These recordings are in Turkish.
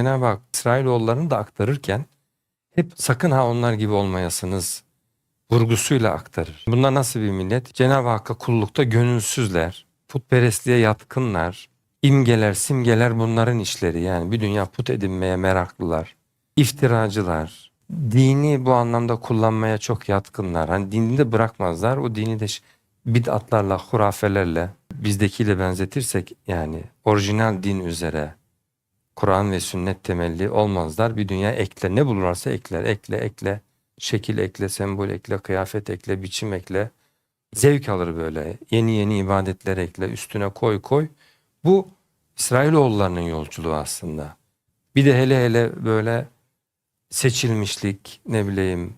Cenab-ı Hak İsrailoğullarını da aktarırken hep sakın ha onlar gibi olmayasınız vurgusuyla aktarır. Bunlar nasıl bir millet? Cenab-ı Hakk'a kullukta gönülsüzler, putperestliğe yatkınlar, imgeler, simgeler bunların işleri. Yani bir dünya put edinmeye meraklılar, iftiracılar, dini bu anlamda kullanmaya çok yatkınlar. Hani dinini de bırakmazlar. O dini de bid'atlarla, hurafelerle bizdekiyle benzetirsek yani orijinal din üzere Kur'an ve sünnet temelli olmazlar. Bir dünya ekle ne bulurlarsa ekler. Ekle ekle. Şekil ekle, sembol ekle, kıyafet ekle, biçim ekle. Zevk alır böyle. Yeni yeni ibadetler ekle, üstüne koy koy. Bu İsrailoğullarının yolculuğu aslında. Bir de hele hele böyle seçilmişlik, ne bileyim,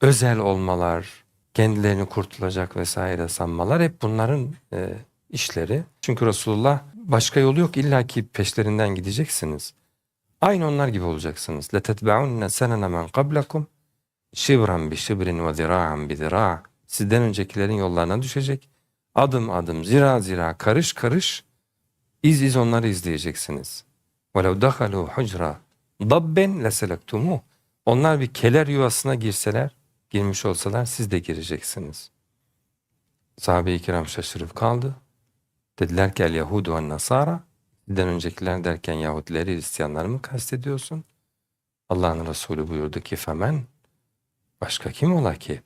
özel olmalar, kendilerini kurtulacak vesaire sanmalar hep bunların e, işleri. Çünkü Resulullah başka yolu yok illa ki peşlerinden gideceksiniz. Aynı onlar gibi olacaksınız. لَتَتْبَعُنَّ سَنَنَ مَنْ قَبْلَكُمْ şibran bi şibrin ve zira'an bi zira. Sizden öncekilerin yollarına düşecek. Adım adım, zira zira, karış karış iz iz onları izleyeceksiniz. وَلَوْ دَخَلُوا حُجْرًا dabben لَسَلَكْتُمُهُ Onlar bir keler yuvasına girseler, girmiş olsalar siz de gireceksiniz. Sahabe-i kiram şaşırıp kaldı. Dediler ki el Yahudu ve Nasara. Sizden öncekiler derken Yahudileri, Hristiyanları mı kastediyorsun? Allah'ın Resulü buyurdu ki femen Başka kim ola ki?